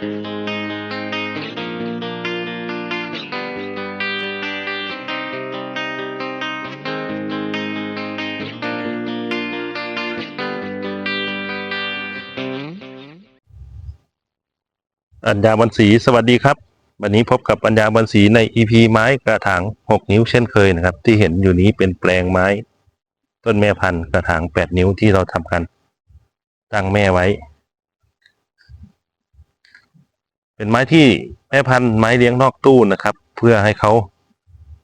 อัญญาบันสีสวัสดีครับ วันนี้พบกับอัญญาบันสีใน EP ไม้กระถาง6 นิ้วเช่นเคยนะครับ ที่เห็นอยู่นี้เป็นแปลงไม้ ต้นแม่พันธุ์กระถาง 8 นิ้วที่เราทำกัน ตั้งแม่ไว้ เป็นไม้ที่แม่พันธุ์ไม้เลี้ยงนอกตู้นะครับ เพื่อให้เขา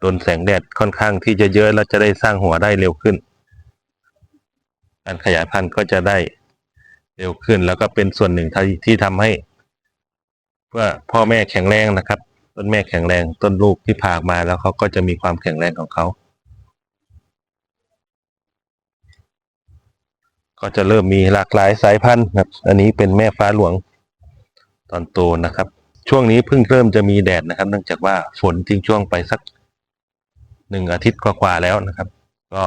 โดนแสงแดดค่อนข้างที่จะเยอะแล้วจะได้สร้างหัวได้เร็วขึ้น การขยายพันธุ์ก็จะได้เร็วขึ้น แล้วก็เป็นส่วนหนึ่งที่ที่ทำให้ เพื่อพ่อแม่แข็งแรงนะครับ ต้นแม่แข็งแรงต้นลูกที่ผ่ากมาแล้วเขาก็จะมีความแข็งแรงของเขาก็จะเริ่มมีหลากหลายสายพันธุ์ครับ อันนี้เป็นแม่ฟ้าหลวง ตอนโตนะครับ ช่วงนี้เพิ่งเริ่มจะมีแดดนะครับ เนื่องจากว่าฝนทิ้งช่วงไปสักหนึ่งอาทิตย์กว่าๆแล้วนะครับ ก็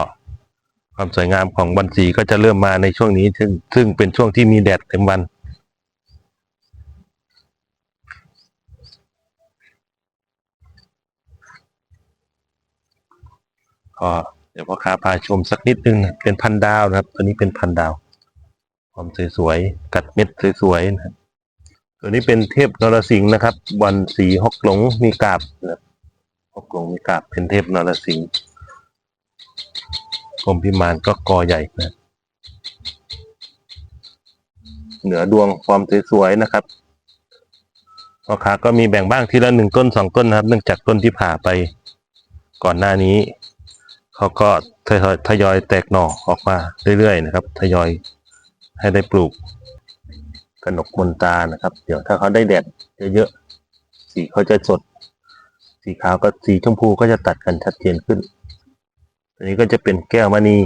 ความสวยงามของบันสีก็จะเริ่มมาในช่วงนี้ ซึ่งซึ่งเป็นช่วงที่มีแดดเต็มวันก็เดี๋ยวพ่อค้าพาชมสักนิดนึงนะเป็นพันดาวนะครับ ตัวนี้เป็นพันดาว ความสวยๆกัดเม็ดสวยๆนะครับ ตัวนี้เป็นเทพนรสิงห์นะครับ วันสีหกหลงมีกาบนะครับหกหลงมีกาบเป็นเทพนรสิงห์กรมพิมานก็กอใหญ่นะ เหนือดวงความสวยๆนะครับพ่อค้าก็มีแบ่งบ้างทีละหนึ่งต้นสองต้นนะครับ เนื่องจากต้นที่ผ่าไป ก่อนหน้านี้ เขาก็ทยอยทยอยแตกหน่อออกมาเรื่อยๆนะครับ ทยอยให้ได้ปลูก กระหนกมนตานะครับ เดี๋ยวถ้าเขาได้แดดเยอะๆสีเขาจะสด สีขาวกับสีชมพูก็จะตัดกันชัดเจนขึ้น อันนี้ก็จะเป็นแก้วมณี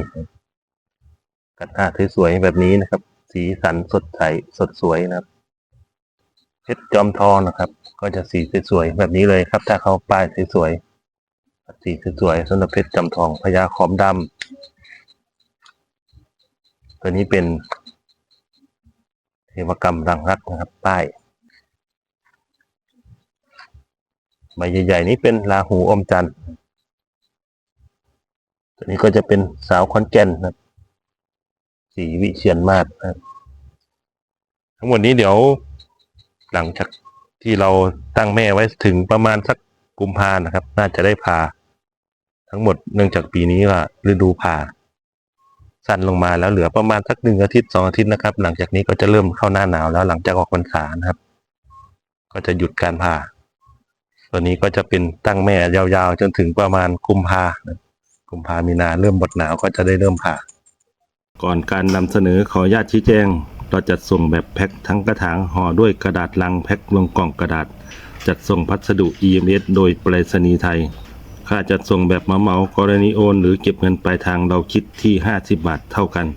กัดหน้าสวยๆแบบนี้นะครับ สีสันสดใสสดสวยนะครับเพชรจอมทองนะครับ ก็จะสีสวยๆแบบนี้เลยครับ ถ้าเขาป้ายสวยๆสีสวยๆสำหรับเพชรจำทองพญาขอมดำตัวนี้เป็น เทวกรรมรังรักนะครับป้ใบใหญ่ๆนี้เป็นราหูอมจันทร์ตัวนี้ก็จะเป็นสาวคอนแก่นนะครับสีวิเชียนมาศนะครับทั้งหมดนี้เดี๋ยวหลังจากที่เราตั้งแม่ไว้ถึงประมาณสักกุมภานะครับ น่าจะได้พาทั้งหมดเนื่องจากปีนี้ว่าฤดูผ่า สั้นลงมาแล้วเหลือประมาณสักหนึ่งอาทิตย์สองอาทิตย์นะครับ หลังจากนี้ก็จะเริ่มเข้าหน้าหนาวแล้วหลังจากออกพรรษานะครับ ก็จะหยุดการผ่าตัวนี้ก็จะเป็นตั้งแม่ยาวๆ จนถึงประมาณกุมภากุมภามีนาเริ่มบดหนาวก็จะได้เริ่มผ่า ก่อนการนำเสนอขออนุญาตชี้แจง เราจัดส่งแบบแพ็คทั้งกระถางห่อด้วยกระดาษลังแพ็คลงกล่องกระดาษ จัดส่งพัสดุ EMS โดยไปรษณีย์ไทย ค่าจัดส่งแบบมาเหมากรณีโอน หรือเก็บเงินปลายทางเราคิดที่ 50 บาทเท่ากัน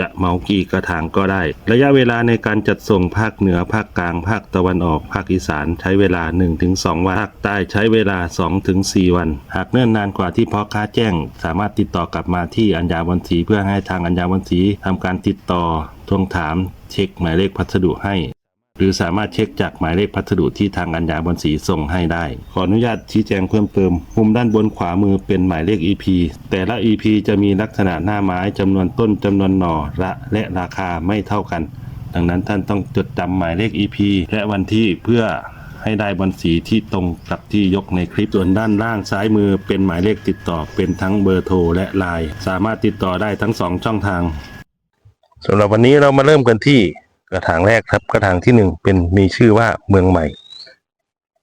จะเหมากี่กระถางก็ได้ ระยะเวลาในการจัดส่งภาคเหนือภาคกลาง ภาคตะวันออก ภาคอีสานใช้เวลา 1-2 วันภาคใต้ใช้เวลา 2-4 วัน หากเนิ่นนานกว่าที่พ่อค้าแจ้ง สามารถติดต่อกลับมาที่อัญญาวันศรีเพื่อให้ทางอัญญาวันศรีทำการติดต่อทวงถามเช็คหมายเลขพัสดุให้ หรือสามารถเช็คจากหมายเลขพัสดุที่ทางอัญญาบนสีส่งให้ได้ ขออนุญาตชี้แจงเพิ่มเติม มุมด้านบนขวามือเป็นหมายเลข EP แต่ละ EP จะมีลักษณะหน้าไม้จำนวนต้นจำนวนหน่อละและราคาไม่เท่ากัน ดังนั้นท่านต้องจดจำหมายเลข EP และวันที่เพื่อให้ได้บนสีที่ตรงกับที่ยกในคลิปส่วนด้านล่างซ้ายมือเป็นหมายเลขติดต่อเป็นทั้งเบอร์โทรและไลน์สามารถติดต่อได้ทั้งสองช่องทางสำหรับวันนี้เรามาเริ่มกันที่ กระถางแรกครับ กระถางที่หนึ่งเป็นมีชื่อว่าเมืองใหม่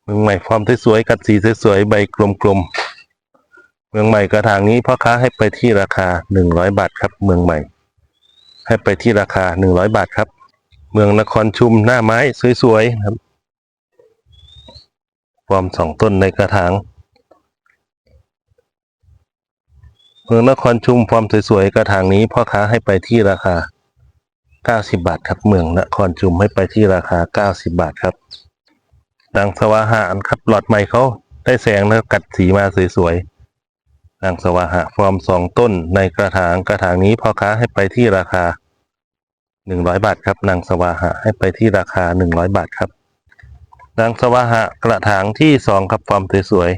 เมืองใหม่ฟอร์มสวยๆกัดสีสวยๆใบกลมๆเมืองใหม่กระถางนี้พ่อค้าให้ไปที่ราคาหนึ่งร้อยบาทครับ เมืองใหม่ ให้ไปที่ราคาหนึ่งร้อยบาทครับ เมืองนครชุมหน้าไม้สวยๆครับฟอร์มสองต้นในกระถางเมืองนครชุมฟอร์มสวยๆกระถางนี้พ่อค้าให้ไปที่ราคา 90 บาทครับเมืองนครชุมให้ไปที่ราคา 90 บาทครับนางสวาหะครับหลอดใหม่เขาได้แสงแล้วกัดสีมาสวยๆนางสวาหะฟอร์มสองต้นในกระถางกระถางนี้พ่อค้าให้ไปที่ราคา 100 บาทครับนางสวาหะให้ไปที่ราคา 100 บาทครับนางสวาหะกระถางที่สองครับฟอร์มสวย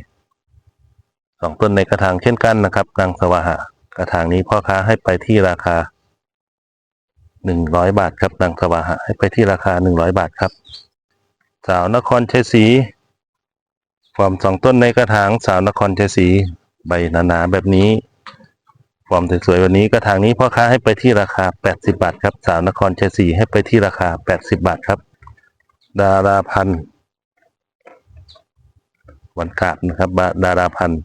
ๆสองต้นในกระถางเช่นกันนะครับนางสวาหะกระถางนี้พ่อค้าให้ไปที่ราคา หนึ่งร้อยบาทครับนางสวาหะให้ไปที่ราคาหนึ่งร้อยบาทครับ สาวนครชัยศรีฟอร์มสองต้นในกระถางสาวนครชัยศรีใบหนาๆแบบนี้ฟอร์มสวยๆวันนี้กระถางนี้พ่อค้าให้ไปที่ราคา80บาทครับ สาวนครชัยศรีให้ไปที่ราคา80บาทครับ ดาราพันธ์วันกาบนะครับดาราพันธ์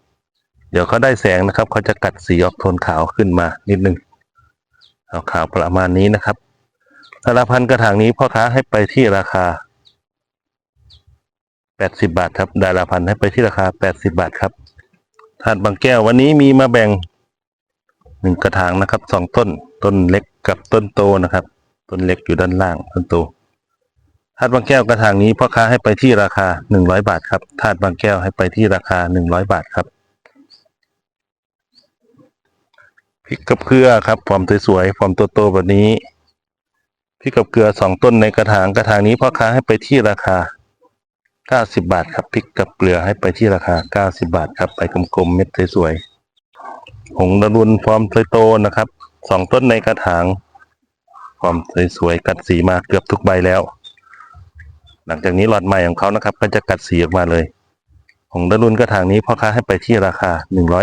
เดี๋ยวเขาได้แสงนะครับเขาจะกัดสีออกโทนขาวขึ้นมานิดนึง เอาขาวประมาณนี้นะครับดาราพันกระถางนี้พ่อค้าให้ไปที่ราคา 80 บาทครับดาราพันให้ไปที่ราคา 80 บาทครับถาดบางแก้ววันนี้มีมาแบ่งหนึ่งกระถางนะครับสองต้น ต้นเล็กกับต้นโตนะครับ ต้นเล็กอยู่ด้านล่างต้นโตถาดบางแก้วกระถางนี้พ่อค้าให้ไปที่ราคาหนึ่งร้อยบาทครับถาดบางแก้วให้ไปที่ราคาหนึ่งร้อยบาทครับ พริกกับเกลือครับฟอร์มสวยๆฟอร์มโตๆแบบนี้พริกกับเกลือสองต้นในกระถางกระถางนี้พ่อค้าให้ไปที่ราคาเก้าสิบบาทครับพริกกับเกลือให้ไปที่ราคาเก้าสิบาทครับไปกลมๆเม็ดสวยๆหงดารุนฟอร์มโตๆนะครับสองต้นในกระถางฟอร์มสวยๆกัดสีมาเกือบทุกใบแล้ว หลังจากนี้หลอดใหม่ของเขานะครับ ก็จะกัดสีออกมาเลย หงดารุนกระถางนี้พ่อค้าให้ไปที่ราคา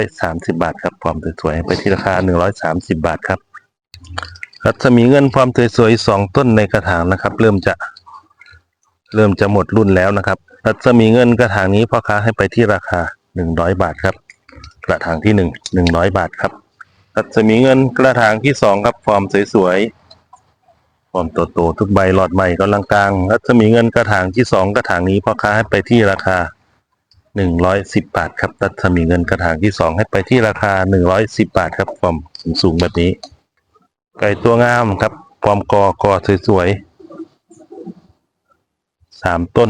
130 บาทครับฟอร์มสวยๆไปที่ราคา 130 บาทครับรัศมีเงินฟอร์มสวยๆสองต้นในกระถางนะครับ เริ่มจะ เริ่มจะหมดรุ่นแล้วนะครับรัศมีเงินกระถางนี้พ่อค้าให้ไปที่ราคา 100 บาทครับ กระถางที่หนึ่งหนึ่งร้อยบาทครับรัศมีเงินกระถางที่สองครับฟอร์มสวยๆฟอร์มโตๆทุกใบหลอดใหม่กำลังกลางรัศมีเงินกระถางที่สองกระถางนี้พ่อค้าให้ไปที่ราคา หนึ่งร้อยสิบบาทครับรัศมีเงินกระถางที่สองให้ไปที่ราคาหนึ่งร้อยสิบบาทครับฟอร์มสูงๆแบบนี้ ไก่ตัวงามครับฟอร์มกอกอสวยๆสามต้น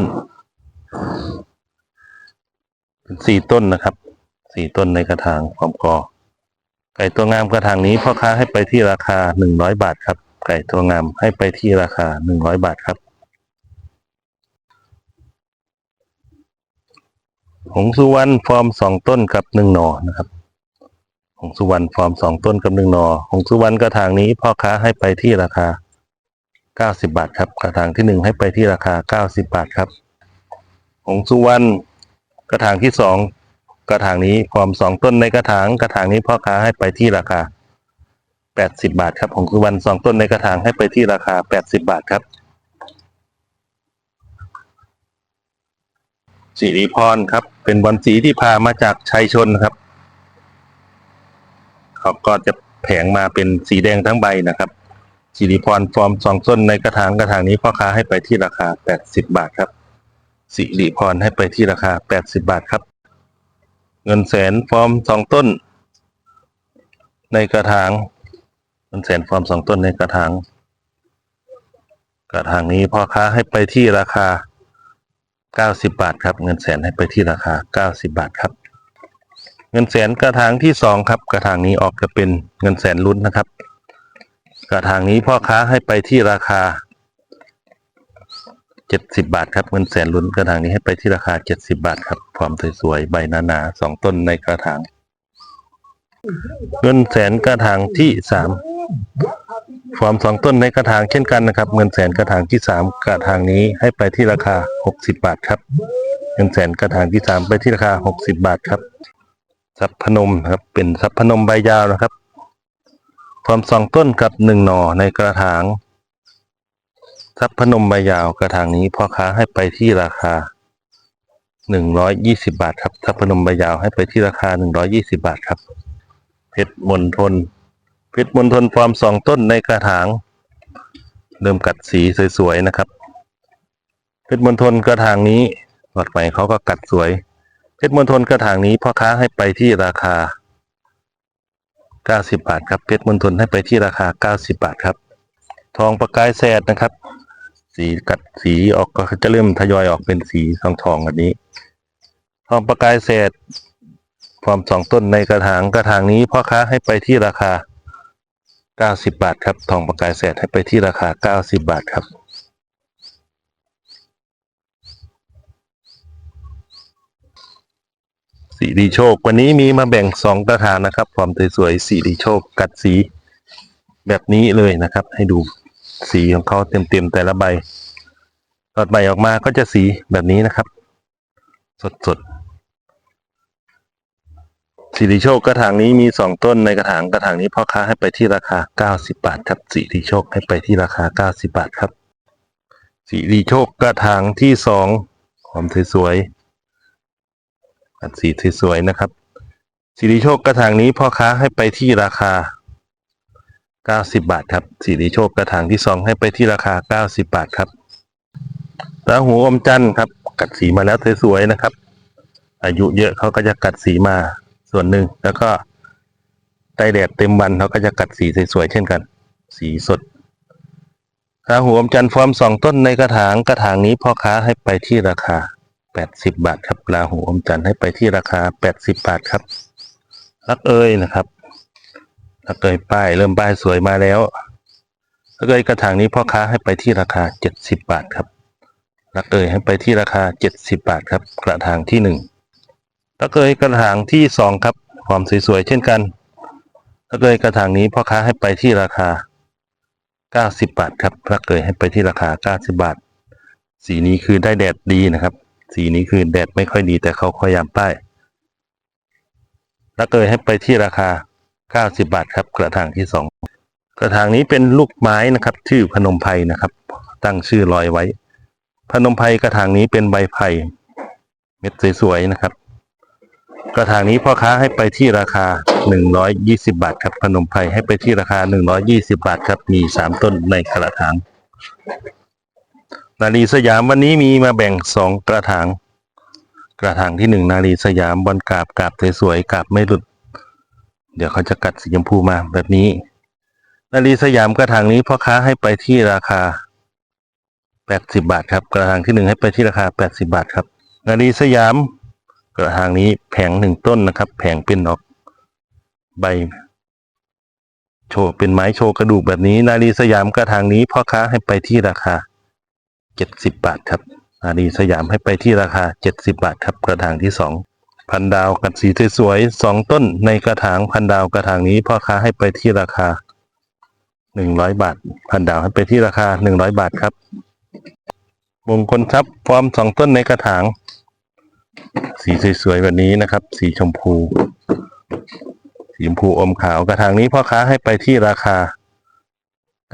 เป็นสี่ต้นนะครับสี่ต้นในกระถางพร้อมกอ ไก่ตัวงามกระถางนี้พ่อค้าให้ไปที่ราคาหนึ่งร้อยบาทครับ ไก่ตัวงามให้ไปที่ราคาหนึ่งร้อยบาทครับ หงสุวรรณฟอร์มสองต้นกับหนึ่งหนอนะครับ หงสุวรรณฟอร์มสองต้นกับหนึ่งหนอ หงสุวรรณกระถางนี้พ่อค้าให้ไปที่ราคาเก้าสิบาทครับ กระถางที่หนึ่งให้ไปที่ราคาเก้าสิบาทครับ หงสุวรรณกระถางที่สองกระถางนี้พร้อมสองต้นในกระถางกระถางนี้พ่อค้าให้ไปที่ราคา80บาทครับของสุวรรณสองต้นในกระถางให้ไปที่ราคา80บาทครับสิริพรครับ เป็นบอลสีที่พามาจากชัยชนครับเขาก็จะแผงมาเป็นสีแดงทั้งใบนะครับสิริพรฟอร์มสองต้นในกระถางกระถางนี้พ่อค้าให้ไปที่ราคา 80 บาทครับสิริพรให้ไปที่ราคา 80 บาทครับ เงินแสนฟอร์มสองต้น ในกระถางเงินแสนฟอร์มสองต้นในกระถางกระถางนี้พ่อค้าให้ไปที่ราคา 90 บาทครับ เงินแสนให้ไปที่ราคา 90 บาทครับ เงินแสนกระถางที่สองครับ กระถางนี้ออกจะเป็นเงินแสนลุ้นนะครับ กระถางนี้พ่อค้าให้ไปที่ราคา 70 บาทครับ เงินแสนลุ้นกระถางนี้ให้ไปที่ราคา 70 บาทครับ ความสวยๆใบหนาๆสองต้นในกระถาง เงินแสนกระถางที่สาม ฟอร์มสองต้นในกระถางเช่นกันนะครับ เงินแสนกระถางที่สามกระถางนี้ให้ไปที่ราคา60บาทครับ เงินแสนกระถางที่สามไปที่ราคา60บาทครับสับพนมครับเป็นสับพนมใบยาวนะครับฟอร์มสองต้นกับหนึ่งหน่อในกระถางทับพนมใบยาวกระถางนี้พ่อค้าให้ไปที่ราคา120บาทครับทับพนมใบยาวให้ไปที่ราคา120บาทครับเพชรมณฑล เพชรมณฑลฟอร์มสองต้นในกระถาง เริ่มกัดสีสวยๆนะครับ เพชรมณฑลกระถางนี้หลอดใหม่เขาก็กัดสวย เพชรมณฑลกระถางนี้พ่อค้าให้ไปที่ราคา 90 บาทครับ เพชรมณฑลให้ไปที่ราคา 90 บาทครับ ทองประกายแสดนะครับ สีกัดสีออกก็จะเริ่มทยอยออกเป็นสีทองทองแบบนี้ ทองประกายแสดพร้อมสองต้นในกระถางกระถางนี้พ่อค้าให้ไปที่ราคา 90 บาทครับ ทองประกายแสนให้ไปที่ราคา 90 บาทครับ สีดีโชค วันนี้มีมาแบ่ง 2 กระถางนะครับ ความสวยๆสีดีโชค กัดสีแบบนี้เลยนะครับ ให้ดูสีของเขาเต็มๆแต่ละใบตัดใบออกมาก็จะสีแบบนี้นะครับ สดๆ สีริโชคกระถางนี้มีสองต้นในกระถางกระถางนี้พ่อค้าให้ไปที่ราคา 90 บาทครับสีริโชคให้ไปที่ราคา 90 บาทครับสีริโชคกระถางที่สองความสวยๆกัดสีสวยๆนะครับสิริโชคกระถางนี้พ่อค้าให้ไปที่ราคา 90 บาทครับสิริโชคกระถางที่สองให้ไปที่ราคา 90 บาทครับราหูอมจันทร์ครับ กัดสีมาแล้วสวยๆนะครับ อายุเยอะเขาก็จะกัดสีมา ส่วนหนึ่งแล้วก็ใต้แดดเต็มวันเขาก็จะกัดสีสวยๆเช่นกัน สีสดราหูอมจันทร์ฟอร์มสองต้นในกระถางกระถางนี้พ่อค้าให้ไปที่ราคา 80 บาทครับราหูอมจันทร์ให้ไปที่ราคา 80 บาทครับรักเอ้ยนะครับรักเอ้ยป้ายเริ่มป้ายสวยมาแล้วรักเอ้ยกระถางนี้พ่อค้าให้ไปที่ราคา 70 บาทครับรักเอ้ยให้ไปที่ราคา 70 บาทครับ กระถางที่1 ตะเกยกระถางที่สองครับ ความสวยๆเช่นกันตะเกยกระถางนี้พ่อค้าให้ไปที่ราคา90 บาทครับพระเกยให้ไปที่ราคา 90 บาท สีนี้คือได้แดดดีนะครับ สีนี้คือแดดไม่ค่อยดีแต่เขาพยายามป้ายตะเกยให้ไปที่ราคา 90 บาทครับ กระถางที่สองกระถางนี้เป็นลูกไม้นะครับ ชื่อพนมไพรนะครับ ตั้งชื่อลอยไว้ พนมไพรกระถางนี้เป็นใบไผ่เม็ดสวยๆนะครับ กระถางนี้พ่อค้าให้ไปที่ราคา 120 บาทครับพนมไพรให้ไปที่ราคา 120 บาทครับมี 3 ต้นในกระถาง นาลีสยามวันนี้มีมาแบ่ง 2 กระถาง กระถางที่หนึ่งนาลีสยามบอลกาบกาบสวยๆกาบไม่หลุด เดี๋ยวเขาจะกัดสีชมพูมาแบบนี้ นาลีสยามกระถางนี้พ่อค้าให้ไปที่ราคา 80 บาทครับ กระถางที่หนึ่งให้ไปที่ราคา 80 บาทครับ นาลีสยาม กระถางนี้แผงหนึ่งต้นนะครับ แผงเป็นออกใบ โชว์เป็นไม้โชว์กระดูกแบบนี้ นาลีสยามกระถางนี้พ่อค้าให้ไปที่ราคา70บบาทครับอาดีสยามให้ไปที่ราคา70บาทครับ กระถางที่2พันดาวกัดสีสวยๆสองต้นในกระถางพันดาวกระถางนี้พ่อค้าให้ไปที่ราคา100บาท พันดาวให้ไปที่ราคา100บาทครับมงคลทรัพย์ฟอร์มสองต้นในกระถาง สีสวยๆแบบนี้นะครับ สีชมพู สีชมพูอมขาวกระถางนี้พ่อค้าให้ไปที่ราคา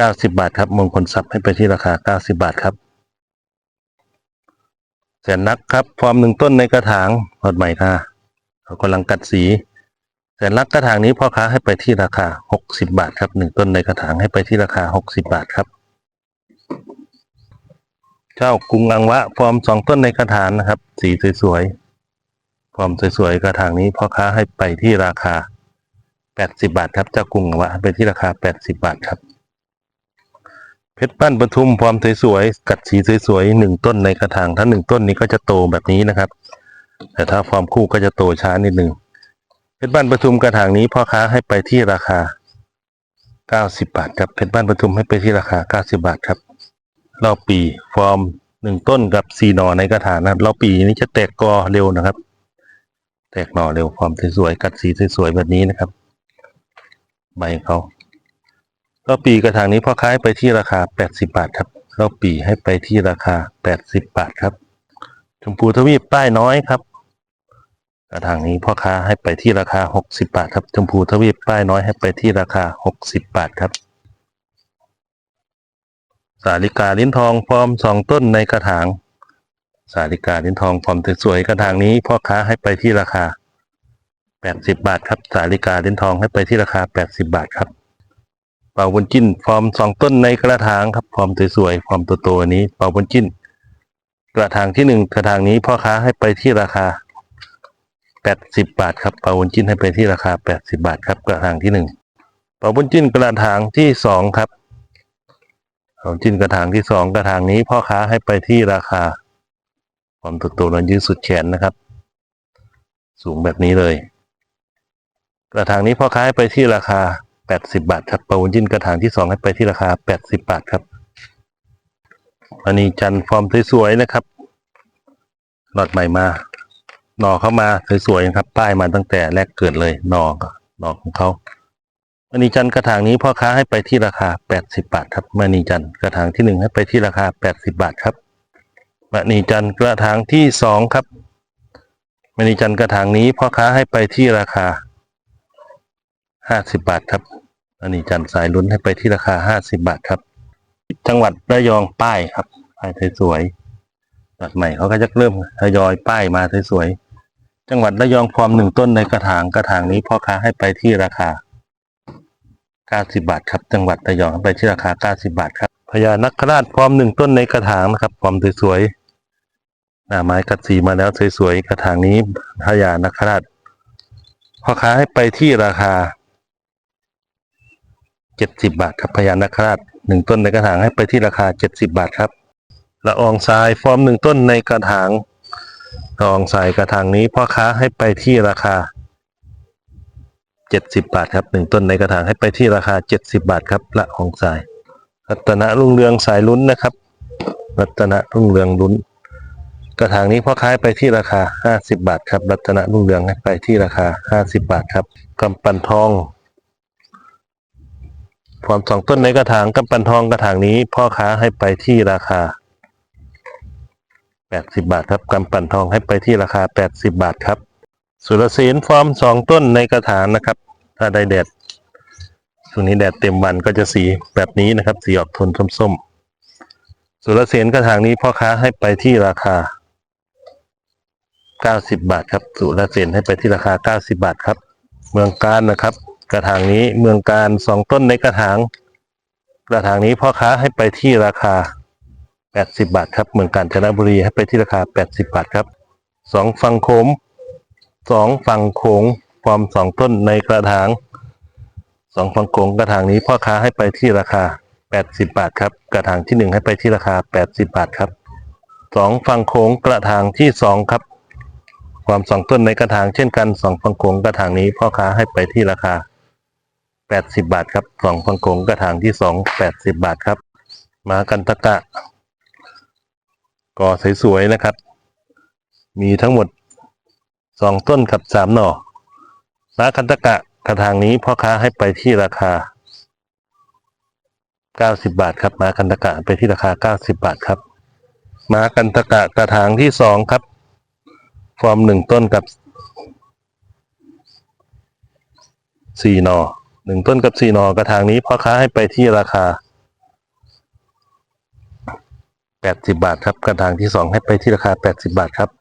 90บาทครับมงคลทรัพย์ให้ไปที่ราคา90บาทครับแสนนักครับฟอร์มหนึ่งต้นในกระถางหอดใหม่ค่ะเขากำลังกัดสีแสนนักกระถางนี้พ่อค้าให้ไปที่ราคา 60 บาทครับหนึ่งต้นในกระถางให้ไปที่ราคา 60 บาทครับ เจ้ากรุงอังวะฟอร์มสองต้นในกระถางนะครับ สีสวยๆฟอร์มสวยๆกระถางนี้พ่อค้าให้ไปที่ราคา 80 บาทครับเจ้ากรุงอังวะไปที่ราคา 80 บาทครับ เพชรปั้นปทุมความสวยๆกัดสีสวยๆหนึ่งต้นในกระถางถ้าหนึ่งต้นนี้ก็จะโตแบบนี้นะครับ แต่ถ้าฟอร์มคู่ก็จะโตช้านิดหนึ่งเพชรบ้านปทุมกระถางนี้พ่อค้าให้ไปที่ราคา 90 บาทครับเพชรบ้านปทุมให้ไปที่ราคา 90 บาทครับ รอบปีฟอร์มหนึ่งต้นกับสี่หน่อในกระถางนะครับรอบปีนี้จะแตกกอเร็วนะครับ แตกหน่อเร็วฟอร์มสวยๆกัดสีสวยๆแบบนี้นะครับ ใบเขารอบปีกระถางนี้พ่อค้าไปที่ราคา 80 บาทครับรอบปีให้ไปที่ราคา 80 บาทครับชมพูทวีปป้ายน้อยครับ กระถางนี้พ่อค้าให้ไปที่ราคา 60 บาทครับชมพูทวีปป้ายน้อยให้ไปที่ราคา 60 บาทครับ สาลิกาลิ้นทองฟอร์มสองต้นในกระถาง สาลิกาลิ้นทองฟอร์มสวยๆกระถางนี้พ่อค้าให้ไปที่ราคา 80 บาทครับ สาลิกาลิ้นทองให้ไปที่ราคา 80 บาทครับเป่าบนจิ้นฟอร์มสองต้นในกระถางครับฟอร์มสวยๆฟอร์มโตๆนี้เป่าบนจิ้น กระถางที่หนึ่งกระถางนี้พ่อค้าให้ไปที่ราคา 80 บาทครับเป่าบนจิ้นให้ไปที่ราคา 80 บาทครับกระถางที่หนึ่งเป่าบนจิ้นกระถางที่สองครับ เป่าจิ้นกระถางที่สองกระถางนี้พ่อค้าให้ไปที่ราคา ความโตๆนั้นยืดสุดแขนนะครับ สูงแบบนี้เลย กระถางนี้พ่อค้าให้ไปที่ราคา 80 บาทครับปวุนจิ้นกระถางที่2ให้ไปที่ราคา 80 บาทครับอันนี้จันฟอร์มสวยๆนะครับหลอดใหม่มาหน่อเข้ามาสวยๆครับป้ายมาตั้งแต่แรกเกิดเลยหน่อหน่อของเขา มณีจันทร์กระถางนี้พ่อค้าให้ไปที่ราคา 80 บาทครับมณีจันทร์กระถางที่หนึ่งให้ไปที่ราคา 80 บาทครับมณีจันทร์กระถางที่สองครับมณีจันทร์กระถางนี้พ่อค้าให้ไปที่ราคา 50 บาทครับมณีจันทร์สายลุ้นให้ไปที่ราคา 50 บาทครับ จังหวัดระยองป้ายครับป้ายสวยๆตัดใหม่เขาก็จะเริ่มทยอยป้ายมาสวยๆจังหวัดระยองฟอร์มหนึ่งต้นในกระถางกระถางนี้พ่อค้าให้ไปที่ราคา 90 บาทครับ จังหวัดระยองไปที่ราคา 90 บาทครับพญานัคราชฟอร์มหนึ่งต้นในกระถางนะครับฟอร์มสวยๆหน้าไม้กัดสีมาแล้วสวยๆกระถางนี้พญานัคราชพ่อค้าให้ไปที่ราคา 70 บาทครับพญานาคราชหนึ่งต้นในกระถางให้ไปที่ราคา 70 บาทครับละอองทรายฟอร์มหนึ่งต้นในกระถางละอองทรายกระถางนี้พ่อค้าให้ไปที่ราคา 70 บาทครับหนึ่งต้นในกระถางให้ไปที่ราคา 70 บาทครับละอองทราย รัตนรุ่งเรืองสายลุ้นนะครับ รัตนรุ่งเรืองลุ้น กระถางนี้พ่อค้าไปที่ราคา 50 บาทครับ รัตนรุ่งเรืองให้ไปที่ราคา 50 บาทครับกำปั้นทองฟอร์มสองต้นในกระถางกำปั้นทองกระถางนี้ พ่อค้าให้ไปที่ราคา 80 บาทครับกำปั้นทองให้ไปที่ราคา 80 บาทครับ สุรศีลฟอร์มสองต้นในกระถางนะครับ ถ้าได้แดดช่วงนี้แดดเต็มวันก็จะสีแบบนี้นะครับ สีออกโทนส้มๆ สุรศีลกระถางนี้พ่อค้าให้ไปที่ราคา 90 บาทครับ สุรศีลให้ไปที่ราคา 90 บาทครับ เมืองการนะครับ กระถางนี้เมืองการสองต้นในกระถาง กระถางนี้พ่อค้าให้ไปที่ราคา 80 บาทครับ เมืองกาญจนบุรีให้ไปที่ราคา 80 บาทครับสองฝั่งโขง สองฝั่งโขงฟอร์มสองต้นในกระถางสองฝั่งโขงกระถางนี้พ่อค้าให้ไปที่ราคา 80 บาทครับ กระถางที่หนึ่งให้ไปที่ราคา 80 บาทครับสองฝั่งโขงกระถางที่สองครับ ความสองต้นในกระถางเช่นกันสองฟังโขงกระถางนี้พ่อค้าให้ไปที่ราคา 80 บาทครับสองฟังโขงกระถางที่สอง80 บาทครับ มากันตะกะก่อสวยๆนะครับ มีทั้งหมด สองต้นกับสามหน่อมากันตะกะกระถางนี้พ่อค้าให้ไปที่ราคา90บาทครับมากันตะกะไปที่ราคา90บาทครับ มากันตะกะกระถางที่สองครับ ฟอร์มหนึ่งต้นกับสี่หนอหนึ่งต้นกับสี่หนอกระถางนี้พ่อค้าให้ไปที่ราคาแปดสิบาทครับ กระถางที่สองให้ไปที่ราคาแปดสิบาทครับ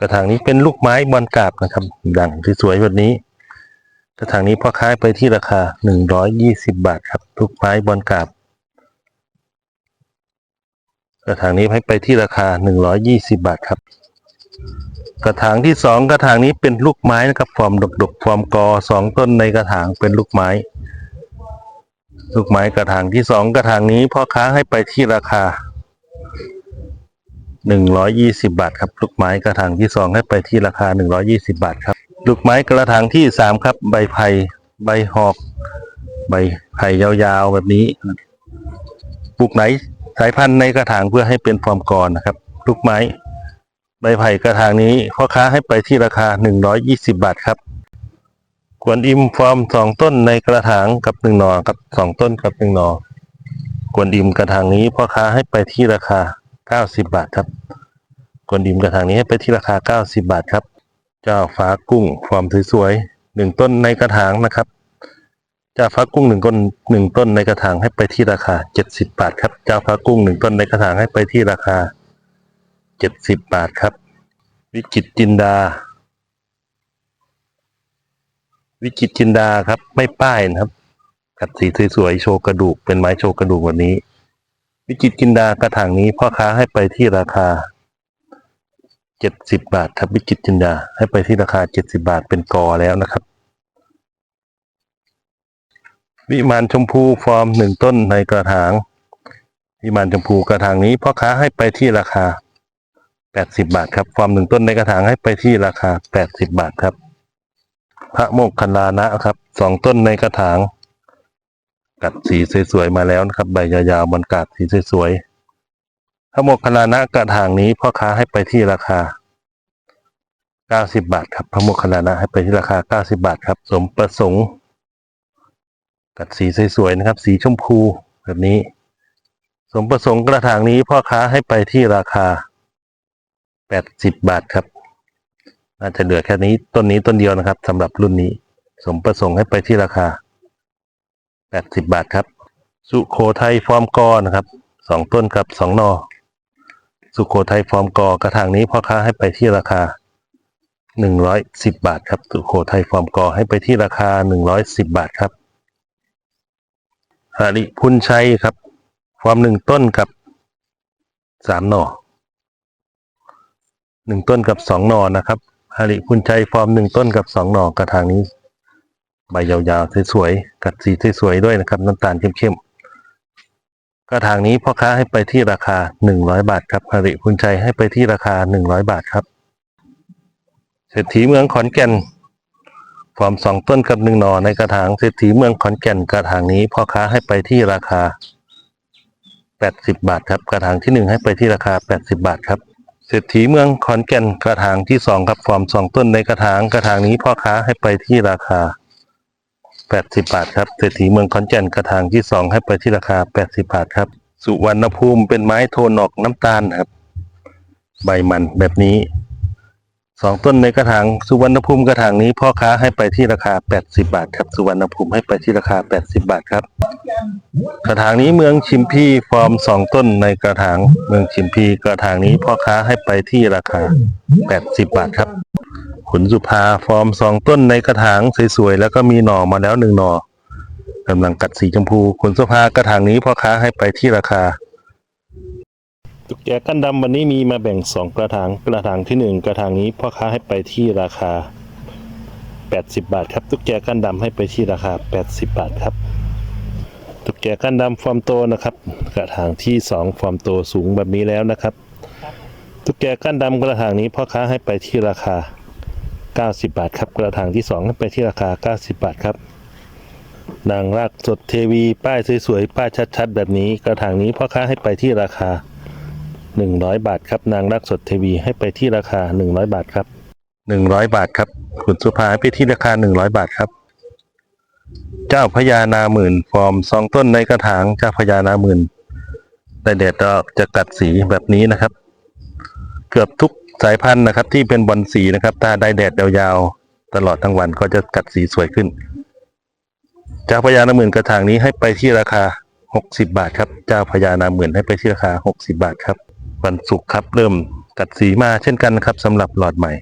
กระถางนี้เป็นลูกไม้บอลกาบนะครับดังที่สวยแบบนี้ กระถางนี้พ่อค้าไปที่ราคาหนึ่งร้อยยี่สิบาทครับ ลูกไม้บอลกาบ กระถางนี้ให้ไปที่ราคาหนึ่งร้อยยี่สิบาทครับ กระถางที่สองกระถางนี้เป็นลูกไม้นะครับฟอร์มดกๆฟอร์มกอสองต้นในกระถางเป็นลูกไม้ ลูกไม้กระถางที่สองกระถางนี้พ่อค้าให้ไปที่ราคา หนึ่งร้อยยี่สิบาทครับ ลูกไม้กระถางที่สองให้ไปที่ราคาหนึ่งร้อยี่สิบาทครับ ลูกไม้กระถางที่สามครับ ใบไผ่ใบหอก ใบไผ่ยาวๆ แบบนี้ ปลูกไหนสายพันธุ์ในกระถางเพื่อให้เป็นฟอร์มกอนะครับ ลูกไม้ ใบไผ่กระถางนี้พ่อค้าให้ไปที่ราคา 120 บาทครับกวนอิมฟอร์มสองต้นในกระถางกับหนึ่งหนอกับสองต้นกับหนึ่งหนอกวนอิมกระถางนี้พ่อค้าให้ไปที่ราคา 90 บาทครับกวนอิมกระถางนี้ให้ไปที่ราคา 90 บาทครับ เจ้าฟ้ากุ้งฟอร์มสวยๆหนึ่งต้นในกระถางนะครับเจ้าฟ้ากุ้งหนึ่งต้นหนึ่งต้นในกระถางให้ไปที่ราคา 70 บาทครับเจ้าฟ้ากุ้งหนึ่งต้นในกระถางให้ไปที่ราคา 70 บาทครับ วิจิตจินดา วิจิตจินดาครับไม่ป้ายนะครับกัดสีสวยๆโชว์กระดูกเป็นไม้โชว์กระดูกวันนี้ วิจิตรจินดากระถางนี้พ่อค้าให้ไปที่ราคา70บาทครับวิจิตรจินดา ให้ไปที่ราคา70บาทเป็นกอแล้วนะครับ วิมานชมพูฟอร์มหนึ่งต้นในกระถางวิมานชมพูกระถางนี้พ่อค้าให้ไปที่ราคา80บาทครับฟอร์มหนึ่งต้นในกระถางให้ไปที่ราคา80บาทครับ พระโมกขลานะครับสองต้นในกระถาง กัดสีสวยๆมาแล้วนะครับ ใบยาวๆบนกาดสีสวยๆพระโมกขลานะกระถางนี้พ่อค้าให้ไปที่ราคาเก้าสิบบาทครับพระโมคคัลานะให้ไปที่ราคาเก้าสิบาทครับ สมประสงค์ กัดสีสวยๆนะครับ สีชมพูแบบนี้ สมประสงค์กระถางนี้พ่อค้าให้ไปที่ราคาแปดสิบบาทครับน่าจะเหลือแค่นี้ต้นนี้ต้นเดียวนะครับสำหรับรุ่นนี้ สมประสงค์ให้ไปที่ราคา แปดสิบบาทครับ สุโขทัยฟอร์มกอนะครับสองต้นกับสองนอ สุโขทัยฟอร์มกอกระถางนี้พ่อค้าให้ไปที่ราคาหนึ่งร้อยสิบบาทครับ สุโขทัยฟอร์มกอให้ไปที่ราคาหนึ่งร้อยสิบบาทครับหาริพุนชัยครับ ฟอร์มหนึ่งต้นกับสามหน่อหนึ่งต้นกับสองหนอนะครับฮาริพุนชัยฟอร์มหนึ่งต้นกับสองหน่อกระถางนี้ ใบยาวๆสวยๆกัดสีสวยๆด้วยนะครับ น้ำตาลเข้มๆกระถางนี้พ่อค้าให้ไปที่ราคาหนึ่งร้อยบาทครับฮาริพุนชัยให้ไปที่ราคาหนึ่งร้อยบาทครับเศรษฐีเมืองขอนแก่นฟอร์มสองต้นกับหนึ่งหน่อในกระถางเศรษฐีเมืองขอนแก่นกระถางนี้พ่อค้าให้ไปที่ราคา 80 บาทครับ กระถางที่หนึ่งให้ไปที่ราคา 80 บาทครับเศรษฐีเมืองขอนแก่นกระถางที่สองครับฟอร์มสองต้นในกระถางกระถางนี้พ่อค้าให้ไปที่ราคา 80 บาทครับเศรษฐีเมืองขอนแก่นกระถางที่สองให้ไปที่ราคา 80 บาทครับ สุวรรณภูมิเป็นไม้โทนออกน้ำตาลครับ ใบมันแบบนี้สองต้นในกระถางสุวรรณภูมิกระถางนี้พ่อค้าให้ไปที่ราคา 80 บาทครับ สุวรรณภูมิให้ไปที่ราคา 80 บาทครับ กระถางนี้เมืองชิมพีฟอร์มสองต้นในกระถางเมืองชิมพีกระถางนี้พ่อค้าให้ไปที่ราคา 80 บาทครับ ขุนสุภาฟอร์มสองต้นในกระถางสวยๆแล้วก็มีหน่อมาแล้วหนึ่งหน่อกำลังกัดสีชมพูขุนสุภากระถางนี้พ่อค้าให้ไปที่ราคาตุ๊กแกกันดำวันนี้มีมาแบ่งสองกระถางกระถางที่หนึ่งกระถางนี้พ่อค้าให้ไปที่ราคา 80 บาทครับตุ๊กแกกันดำให้ไปที่ราคา 80 บาทครับตุ๊กแกกันดำฟอร์มโตนะครับ กระถางที่สองฟอร์มโตสูงแบบนี้แล้วนะครับ ตุ๊กแกกันดำกระถางนี้พ่อค้าให้ไปที่ราคา 90 บาทครับ กระถางที่สองให้ไปที่ราคา 90 บาทครับนางรากสดเทวีป้ายสวยๆป้ายชัดๆ แบบนี้กระถางนี้พ่อค้าให้ไปที่ราคา 100 บาทครับ นางรักสดเทวีให้ไปที่ราคา 100 บาทครับ 100 บาทครับขุนสุภาให้ไปที่ราคา 100 บาทครับ เจ้าพญานาหมื่นฟอร์มสองต้นในกระถางเจ้าพญานาหมื่นแต่เด็ดดอกจะกัดสีแบบนี้นะครับ เกือบทุก สายพันธุ์นะครับ ที่เป็นบอลสีนะครับ ถ้าได้แดดยาวๆ ตลอดทั้งวันก็จะกัดสีสวยขึ้นเจ้าพญานาหมื่นกระถางนี้ให้ไปที่ราคา 60 บาทครับเจ้าพญานาหมื่นให้ไปที่ราคา 60 บาทครับวันศุกร์ครับเริ่มกัดสีมาเช่นกันครับสำหรับหลอดใหม่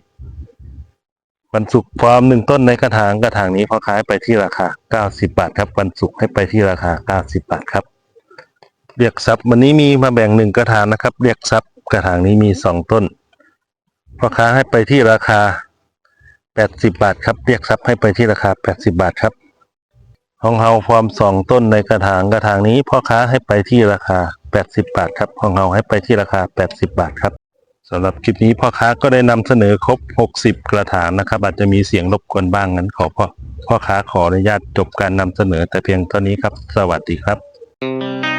วันศุกร์ฟอร์มหนึ่งต้นในกระถางกระถางนี้พอขายไปที่ราคา 90 บาทครับวันศุกร์ให้ไปที่ราคา 90 บาทครับเรียกทรัพย์วันนี้มีมาแบ่งหนึ่งกระถางนะครับ เรียกทรัพย์กระถางนี้มีสองต้น พ่อค้าให้ไปที่ราคา 80 บาทครับ เรียกทรัพย์ให้ไปที่ราคา 80 บาทครับห้องเฮาฟอร์มสองต้นในกระถางกระถางนี้ พ่อค้าให้ไปที่ราคา 80 บาทครับห้องเฮาให้ไปที่ราคา 80 บาทครับสำหรับคลิปนี้พ่อค้าก็ได้นำเสนอครบ 60 กระถางนะครับ อาจจะมีเสียงรบกวนบ้างงั้นขอพ่อพ่อค้าขออนุญาตจบการนำเสนอแต่เพียงเท่านี้ครับ สวัสดีครับ